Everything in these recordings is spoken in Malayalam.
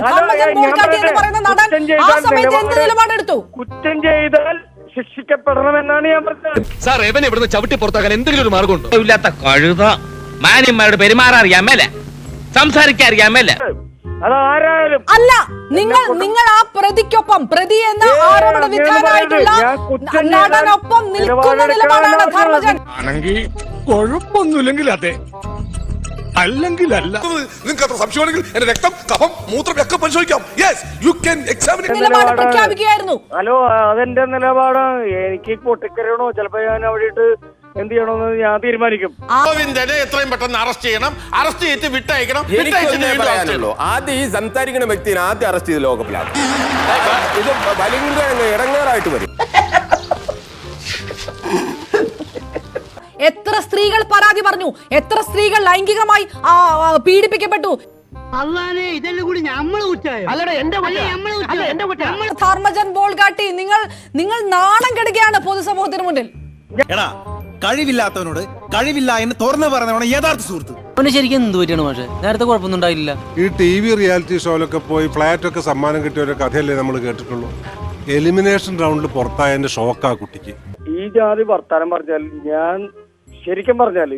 കുറ്റം ആ ചെയ്താൽ സമയത്ത് എന്ത് നിലപാട് നിലപാടെടുത്തു കുറ്റം ചെയ്താൽ ശിക്ഷിക്കപ്പെടണമെന്നാണ് ഞാൻ പറഞ്ഞത്. സാർ എവൻ ഇവിടുന്ന് ചവിട്ടി പുറത്താക്കാൻ എന്തെങ്കിലും ഒരു മാർഗമുണ്ടോ ഇല്ലാത്ത കഴുത. മാന്യന്മാരോട് പെരുമാറാൻ അറിയാമല്ല സംസാരിക്കാൻ അറിയാമല്ല അല്ല? നിങ്ങൾ നിങ്ങൾ ആ പ്രതിക്കൊപ്പം പ്രതി എന്ന ആരോപണ ചെയ്താൽ നടനൊപ്പം നിൽക്കുന്ന നിലപാടാണ് ധർമ്മജൻ. ആണെങ്കിൽ കുഴപ്പമൊന്നുമില്ലെങ്കിൽ അതെ. അല്ലെങ്കിൽ അല്ല നിങ്ങൾക്ക് അത്ര സംശയമാണെങ്കിൽ എന്റെ രക്തം കഫം മൂത്രം ഒക്കെ പരിശോധിക്കാം. യെസ് യു കെൻ എക്സാമിൻ നിലപാട്. പ്രഖ്യാപിക്കുകയായിരുന്നു. ഹലോ അതെന്റെ നിലപാടാണ് എനിക്ക് പൊട്ടിക്കരയണോ? ചിലപ്പോ ഞാൻ അവിടെയിട്ട് എന്ത് ചെയ്യണമെന്ന് ഞാൻ തീരുമാനിക്കും. ഗോവിന്ദനെ എത്രയും പെട്ടെന്ന് അറസ്റ്റ് ചെയ്യണം. അറസ്റ്റ് ചെയ്തിട്ട് വിട്ടയക്കണം. വിട്ടയച്ചിട്ട് എനിക്കൊന്നേ വീണ്ടും arrest ചെയ്യണം. ആദ്യം ഈ സംസാരിക്കുന്ന വ്യക്തിനെ ആദ്യം അറസ്റ്റ് ചെയ്ത് ലോകപ്പിലാണ് ഇത് ഭയങ്കര ഇടങ്ങേറായിട്ട് വരും. എത്ര സ്ത്രീകൾ പരാതി പറഞ്ഞു? എത്ര സ്ത്രീകൾ ലൈംഗികമായി പീഡിപ്പിക്കപ്പെട്ടു? അള്ളാനെ ഇതെല്ലാം കൂടി ഞമ്മൾ കുറ്റായോ? അല്ലടാ എന്റെ എന്റെ കുറ്റം. ധർമ്മജൻ ബോൾഗാട്ടി നിങ്ങൾ നിങ്ങൾ നാണം കെടുകയാണ് പൊതുസമൂഹത്തിന് മുന്നിൽ. എടാ കഴിവില്ലാത്തവനോട് കഴിവില്ല എന്ന് തുറന്നു പറഞ്ഞവണ് യഥാർത്ഥ സുഹൃത്ത്. അവന് ശരിക്കും എന്ത് പറ്റിയാണ് പക്ഷെ നേരത്തെ കുഴപ്പമൊന്നും ഉണ്ടായില്ല ഈ ടി വി റിയാലിറ്റി ഷോയിലൊക്കെ പോയി ഫ്ലാറ്റ് ഒക്കെ സമ്മാനം കിട്ടിയ ഒരു കഥയല്ലേ നമ്മൾ കേട്ടിട്ടുള്ളൂ. എലിമിനേഷൻ റൗണ്ടിൽ പുറത്തായതിന്റെ ഷോക്കാ കുട്ടിക്ക്. ഈ ജാതി വർത്താനം പറഞ്ഞാൽ ഞാൻ ശരിക്കും പറഞ്ഞാൽ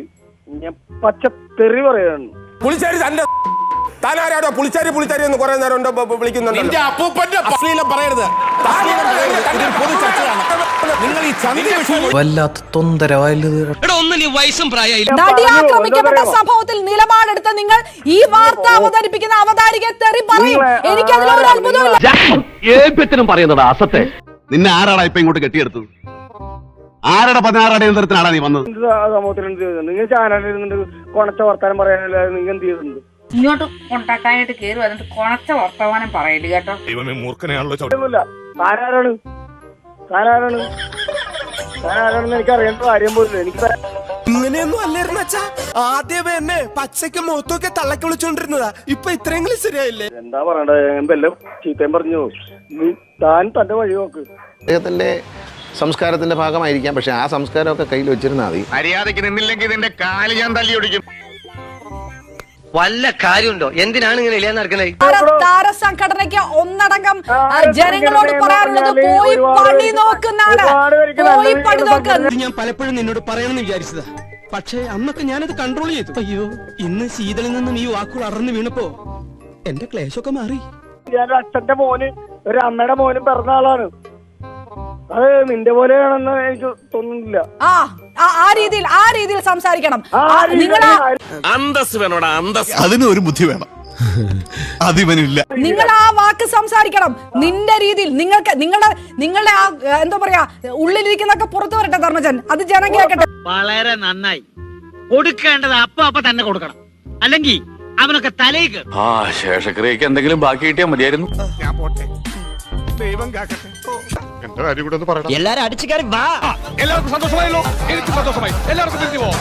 ഞാൻ പച്ച തെറി പറയാണ്. പുളിച്ചാരി തന്റെ താനാരാടോ? പുളിച്ചാരി പുളിച്ചാരി എന്ന് കുറെ നേരം ഉണ്ടോ നിന്റെ അപ്പൂപ്പന്റെ അശ്ലീലം പറയരുത്. അശ്ലീലം പറയരുത്. ഇതൊരു പൊതു ചർച്ചയാണ്. നിങ്ങൾ ഈ ചന്തി വിഷയം വല്ലാത്ത തൊന്തരവായില്ലത് എടാ ഒന്നും നീ വയസ്സും നടി ആക്രമിക്കപ്പെട്ട സംഭവത്തിൽ നിലപാടെടുത്ത നിങ്ങൾ ഈ വാർത്ത അവതരിപ്പിക്കുന്ന അവതാരിക തെറി പറയും. നിങ്ങളെ, എനിക്ക് അതിലൊരു ആ, അത്ഭുതമില്ല ഏപ്യത്തിനും പറയുന്നത് അസത്തെ. നിന്നെ ആരാടാ ഇപ്പൊ ഇങ്ങോട്ട് കെട്ടിയെടുത്തത്? ആരുടെ പതിനാറ് അടിയന്തരത്തിനാടാ നീ വന്നത്? സമൂഹത്തിൽ എന്ത് ചെയ്തിട്ടുണ്ട് നിങ്ങൾ ചാനലിൽ ഇരുന്നിട്ട് കൊണച്ച വർത്താനം പറയാനല്ലാതെ നിങ്ങൾ എന്ത് ചെയ്തിട്ടുണ്ട് ഇങ്ങോട്ട് കൊണ്ടാക്കാനായിട്ട് കയറി വന്നിട്ട് കൊണച്ച വർത്തമാനം പറയൽ കേട്ടോ. ദൈവമേ മൂർഖനെയാണല്ലോ ചവിട്ടി. ഒന്നുമില്ല. താനാരാണ്? താനാരാണ്? താനാരാണെന്ന് എനിക്ക് അറിയേണ്ട കാര്യം പോലും എനിക്ക് ഇങ്ങനെയൊന്നും അല്ലായിരുന്നു അച്ഛാ. ആദ്യമേ എന്നെ പച്ചയ്ക്ക് മുഖത്തൊക്കെ തള്ളക്കി വിളിച്ചോണ്ടിരുന്നതാ. ഇപ്പൊ ഇത്രയെങ്കിലും ശരിയായില്ലേ? എന്താ പറയണ്ടേ? എല്ലാം ചീത്തയും പറഞ്ഞു. നീ താൻ തന്റെ വഴി നോക്ക്. അദ്ദേഹത്തിന്റെ സംസ്കാരത്തിന്റെ ഭാഗമായിരിക്കാം പക്ഷെ ആ സംസ്കാരമൊക്കെ കയ്യിൽ വെച്ചിരുന്നാൽ മതി. മര്യാദയ്ക്ക് നിന്നില്ലെങ്കിൽ ഇതിന്റെ കാൽ ഞാൻ തല്ലി ഒടിക്കും. വല്ല കാര്യമുണ്ടോ? എന്തിനാണ് ഇങ്ങനെ ഇല്ലാന്ന് നടക്കുന്നത് താര- ഒന്നടങ്കം ജനങ്ങളോട് പറയാറുള്ളത് പോയി പണി നോക്കുന്നാണ് പോയി പണി നോക്ക് ഞാൻ പലപ്പോഴും നിന്നോട് പറയണമെന്ന് വിചാരിച്ചതാ. പക്ഷേ അന്നൊക്കെ ഞാനത് കൺട്രോൾ ചെയ്തു. അയ്യോ. ഇന്ന് ശീതളിൽ നിന്നും ഈ വാക്കുകൾ അറിഞ്ഞു വീണപ്പോ എന്റെ ക്ലേശമൊക്കെ മാറി. ഞാൻ അച്ഛന്റെ മോന് ഒരു അമ്മയുടെ മോനും പിറന്ന ആളാണ്. അത് നിന്റെ പോലെയാണെന്ന് എനിക്ക് തോന്നുന്നില്ല. ആ ആ- ആ രീതിയിൽ ആ രീതിയിൽ സംസാരിക്കണം. നിങ്ങൾ ആ- അന്തസ് വേണോടാ അന്തസ്. അതിന് ഒരു ബുദ്ധി വേണം. അതിവനില്ല. നിങ്ങൾ ആ വാക്ക് സംസാരിക്കണം. നിന്റെ രീതിയിൽ നിങ്ങൾക്ക് നിങ്ങളുടെ നിങ്ങളുടെ ആ ഏ, എന്താ പറയാ ഉള്ളിലിരിക്കുന്നൊക്കെ പുറത്തു വരട്ടെ ധർമ്മജൻ. അത് ജനം കേൾക്കട്ടെ വളരെ നന്നായി. കൊടുക്കേണ്ടത് അപ്പൊ അപ്പൊ തന്നെ കൊടുക്കണം. അല്ലെങ്കിൽ അവനൊക്കെ തലയിൽ കയറും ആ ശേഷക്രിയക്ക് എന്തെങ്കിലും ബാക്കി കിട്ടിയാൽ മതിയായിരുന്നു. ഞാൻ പോട്ടെ. ദൈവം കാക്കട്ടെ. എന്റെ കാര്യം കൂടെ ഒന്ന് പറയണം എല്ലാരും അടിച്ചു കയറി വാ. എല്ലാവർക്കും സന്തോഷമായല്ലോ. എനിക്ക് സന്തോഷമായി. എല്ലാവർക്കും തിരിച്ചു പോവാം